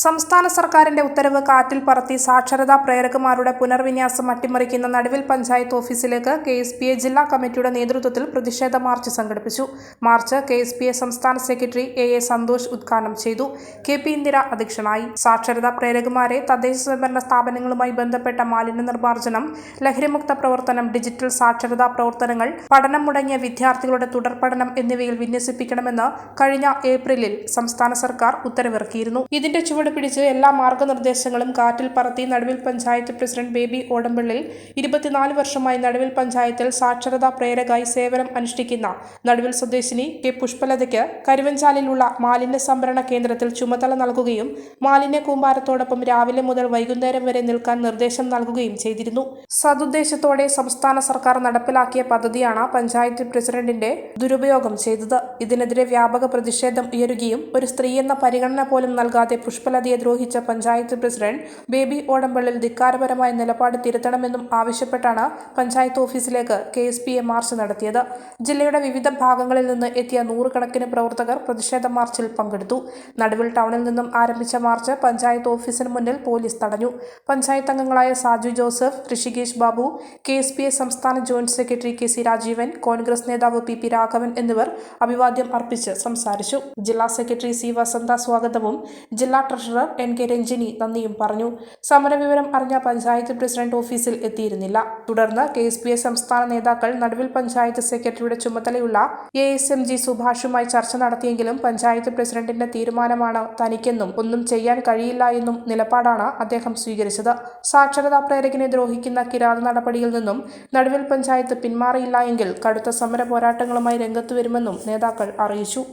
സംസ്ഥാന സർക്കാരിന്റെ ഉത്തരവ് കാറ്റിൽ പറത്തി സാക്ഷരതാ പ്രേരകമാരുടെ പുനർവിന്യാസം അട്ടിമറിക്കുന്ന നടുവിൽ പഞ്ചായത്ത് ഓഫീസിലേക്ക് കെ എസ് പി എ ജില്ലാ കമ്മിറ്റിയുടെ നേതൃത്വത്തിൽ പ്രതിഷേധ മാർച്ച് സംഘടിപ്പിച്ചു. March K S P A സംസ്ഥാന സെക്രട്ടറി എ എ സന്തോഷ് ഉദ്ഘാടനം ചെയ്തു. കെ പി ഇന്ദിര അധ്യക്ഷനായി. സാക്ഷരതാ പ്രേരകമാരെ തദ്ദേശ സ്വയംഭരണ സ്ഥാപനങ്ങളുമായി ബന്ധപ്പെട്ട മാലിന്യ നിർമ്മാർജനം ലഹരിമുക്ത പ്രവർത്തനം ഡിജിറ്റൽ സാക്ഷരതാ പ്രവർത്തനങ്ങൾ പഠനം മുടങ്ങിയ വിദ്യാർത്ഥികളുടെ തുടർ പഠനം എന്നിവയിൽ വിന്യസിപ്പിക്കണമെന്ന് കഴിഞ്ഞ ഏപ്രിലിൽ സംസ്ഥാന സർക്കാർ ഉത്തരവിറക്കിയിരുന്നു. ഇതിന്റെ ചുവട് പിടിച്ച് എല്ലാ മാർഗനിർദ്ദേശങ്ങളും കാറ്റിൽ പറത്തി നടുവിൽ പഞ്ചായത്ത് പ്രസിഡന്റ് ബേബി ഓടമ്പിള്ളിൽ ഇരുപത്തിനാല് വർഷമായി നടുവിൽ പഞ്ചായത്തിൽ സാക്ഷരതാ പ്രേരകായി സേവനം അനുഷ്ഠിക്കുന്ന നടുവിൽ സ്വദേശിനി കെ പുഷ്പലതയ്ക്ക് കരുവഞ്ചാലിലുള്ള മാലിന്യ സംഭരണ കേന്ദ്രത്തിൽ ചുമതല നൽകുകയും മാലിന്യ കൂമ്പാരത്തോടൊപ്പം രാവിലെ മുതൽ വൈകുന്നേരം വരെ നിൽക്കാൻ നിർദ്ദേശം നൽകുകയും ചെയ്തിരുന്നു. സതുദ്ദേശത്തോടെ സംസ്ഥാന സർക്കാർ നടപ്പിലാക്കിയ പദ്ധതിയാണ് പഞ്ചായത്ത് പ്രസിഡന്റിന്റെ ദുരുപയോഗം ചെയ്തത്. ഇതിനെതിരെ വ്യാപക പ്രതിഷേധം ഉയരുകയും ഒരു സ്ത്രീയെന്ന പരിഗണന പോലും നൽകാതെ പുഷ്പലതയെ ദ്രോഹിച്ച പഞ്ചായത്ത് പ്രസിഡന്റ് ബേബി ഓടമ്പള്ളിൽ ധിക്കാരപരമായ നിലപാട് തിരുത്തണമെന്നും ആവശ്യപ്പെട്ടാണ് പഞ്ചായത്ത് ഓഫീസിലേക്ക് K S P A march നടത്തിയത്. ജില്ലയുടെ വിവിധ ഭാഗങ്ങളിൽ നിന്ന് എത്തിയ നൂറുകണക്കിന് പ്രവർത്തകർ പ്രതിഷേധ മാർച്ചിൽ പങ്കെടുത്തു. നടുവിൽ ടൗണിൽ നിന്നും ആരംഭിച്ച മാർച്ച് പഞ്ചായത്ത് ഓഫീസിന് മുന്നിൽ പോലീസ് തടഞ്ഞു. പഞ്ചായത്ത് അംഗങ്ങളായ Saju Joseph Rishikesh Babu K S P A സംസ്ഥാന joint secretary K C Rajeevan Congress നേതാവ് പി പി രാഘവൻ എന്നിവർ അഭിവാദ്യം അർപ്പിച്ച് സംസാരിച്ചു. ജില്ലാ സെക്രട്ടറി സി വസന്ത സ്വാഗതവും ജില്ലാ ട്രഷറർ എൻ കെ രഞ്ജിനി നന്ദിയും പറഞ്ഞു. സമരവിവരം അറിഞ്ഞ പഞ്ചായത്ത് പ്രസിഡന്റ് ഓഫീസിൽ എത്തിയിരുന്നില്ല. തുടർന്ന് കെ എസ് പി എ സംസ്ഥാന നേതാക്കൾ നടുവിൽ പഞ്ചായത്ത് സെക്രട്ടറിയുടെ ചുമതലയുള്ള എ എസ് എം ജി സുഭാഷുമായി ചർച്ച നടത്തിയെങ്കിലും പഞ്ചായത്ത് പ്രസിഡന്റിന്റെ തീരുമാനമാണ് തനിക്കെന്നും ഒന്നും ചെയ്യാൻ കഴിയില്ല എന്നും നിലപാടാണ് അദ്ദേഹം സ്വീകരിച്ചത്. സാക്ഷരതാ പ്രേരകനെ ദ്രോഹിക്കുന്ന കിരാത നടപടിയിൽ നിന്നും നടുവിൽ പഞ്ചായത്ത് പിന്മാറിയില്ല എങ്കിൽ കടുത്ത സമര പോരാട്ടങ്ങളുമായി രംഗത്ത് വരുമെന്നും നേതാക്കൾ അറിയിച്ചു.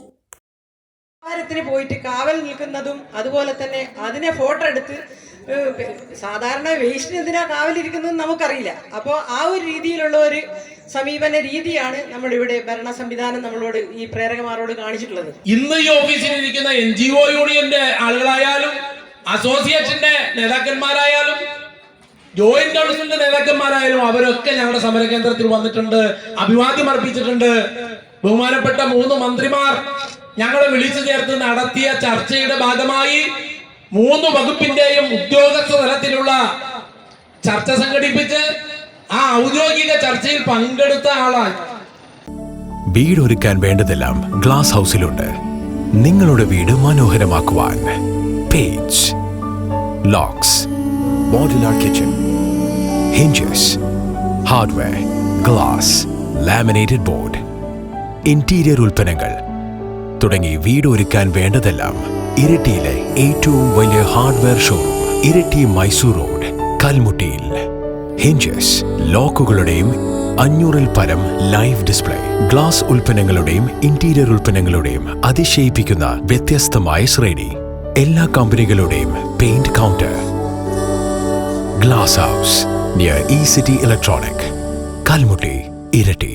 വ്യാപാരത്തിന് പോയിട്ട് കാവൽ നിൽക്കുന്നതും അതുപോലെ തന്നെ അതിനെ ഫോട്ടോ എടുത്ത് സാധാരണ വേസ്റ്റിന് എന്തിനാ കാവലിരിക്കുന്നതെന്ന് നമുക്കറിയില്ല. അപ്പോൾ ആ ഒരു രീതിയിലുള്ള ഒരു സമീപന രീതിയാണ് നമ്മളിവിടെ ഭരണ സംവിധാനം നമ്മളോട് ഈ പ്രേരകമാരോട് കാണിച്ചിട്ടുള്ളത്. ഇന്ന് ഈ ഓഫീസിൽ ഇരിക്കുന്ന എൻ ജി ഒ യൂണിയന്റെ ആളുകളായാലും അസോസിയേഷന്റെ നേതാക്കന്മാരായാലും ജോയിന്റ് കൗൺസിലിന്റെ നേതാക്കന്മാരായാലും അവരൊക്കെ ഞങ്ങളുടെ സമരകേന്ദ്രത്തിൽ വന്നിട്ടുണ്ട് അഭിവാദ്യം അർപ്പിച്ചിട്ടുണ്ട്. ബഹുമാനപ്പെട്ട മൂന്ന് മന്ത്രിമാർ ഞങ്ങളെ വിളിച്ചു ചേർത്ത് നടത്തിയ ചർച്ചയുടെ ഭാഗമായി മൂന്ന് വകുപ്പിന്റെയും ഉദ്യോഗസ്ഥ തലത്തിലുള്ള ചർച്ച സംഘടിപ്പിച്ച് ആ ഔദ്യോഗിക ചർച്ചയിൽ പങ്കെടുത്ത ആളാണ് വീടൊരുക്കാൻ വേണ്ടതെല്ലാം ഗ്ലാസ് ഹൗസിലുണ്ട് നിങ്ങളുടെ വീട് മനോഹരമാക്കുവാൻ. Page locks modular kitchen hinges hardware glass laminated board interior ഉൽപ്പന്നങ്ങൾ. തുടങ്ങി വീട് ഒരുക്കാൻ വേണ്ടതെല്ലാം ഇരട്ടിയിലെ ഏറ്റവും വലിയ hardware showroom Iritty Mysore road കൽമുട്ടിയിൽ. Hinges ലോക്കുകളുടെയും അഞ്ഞൂറിൽ പരം ലൈവ് ഡിസ്പ്ലേ ഗ്ലാസ് ഉൽപ്പന്നങ്ങളുടെയും ഇന്റീരിയർ ഉൽപ്പന്നങ്ങളുടെയും അതിശയിപ്പിക്കുന്ന വ്യത്യസ്തമായ ശ്രേണി എല്ലാ കമ്പനികളുടെയും paint counter glass house near E city electronic Kalmutti Iritty.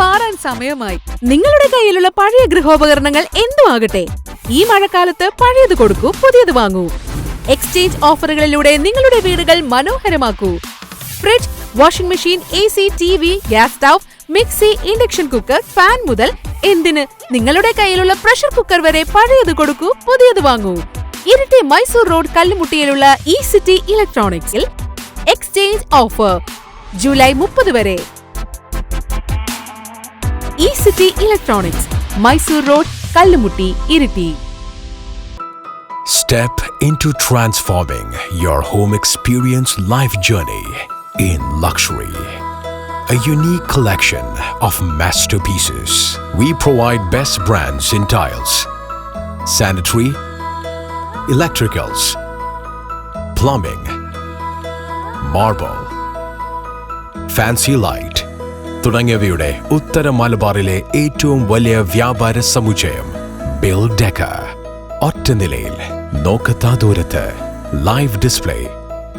മാറാൻ സമയമായി. നിങ്ങളുടെ കയ്യിലുള്ള പഴയ ഗൃഹോപകരണങ്ങൾ എന്തുമാകട്ടെ? ഈ മഴക്കാലത്ത് പഴയത് കൊടുക്കൂ പുതിയത് വാങ്ങൂ. എക്സ്ചേഞ്ച് ഓഫറുകളിലൂടെ നിങ്ങളുടെ വീടുകൾ മനോഹരമാക്കൂ. Fridge washing machine A C T V gas stove mixie induction cooker fan മുതൽ എന്തിന്? നിങ്ങളുടെ കയ്യിലുള്ള പ്രഷർ കുക്കർ വരെ പഴയത് കൊടുക്കൂ പുതിയത് വാങ്ങൂ. ഇരട്ടി മൈസൂർ റോഡ് കല്ലുമുട്ടിയിലുള്ള ഇ സിറ്റി ഇലക്ട്രോണിക്സിൽ എക്സ്ചേഞ്ച് ഓഫർ ജൂലൈ മുപ്പത് വരെ. E city electronics Mysore road Kallumutti Iritty Step into transforming your home experience life journey in luxury. a unique collection of masterpieces. We provide best brands in tiles, sanitary, electricals, plumbing, marble, fancy light തുടങ്ങിയവയുടെ ഉത്തര മലബാറിലെ ഏറ്റവും വലിയ വ്യാപാര സമുച്ചയം bill deca ഒറ്റ നിലയിൽ നോക്കത്താ ദൂരത്ത് live display.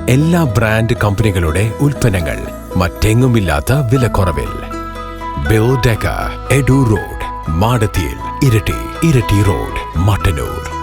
എല്ലാ ബ്രാൻഡ് കമ്പനികളുടെ ഉൽപ്പന്നങ്ങൾ മറ്റെങ്ങുമില്ലാത്ത വിലക്കുറവിൽ. ബിൽ ഡെക്ക എഡു റോഡ് മാടത്തിയിൽ ഇരട്ടി ഇരട്ടി റോഡ് മട്ടന്നൂർ.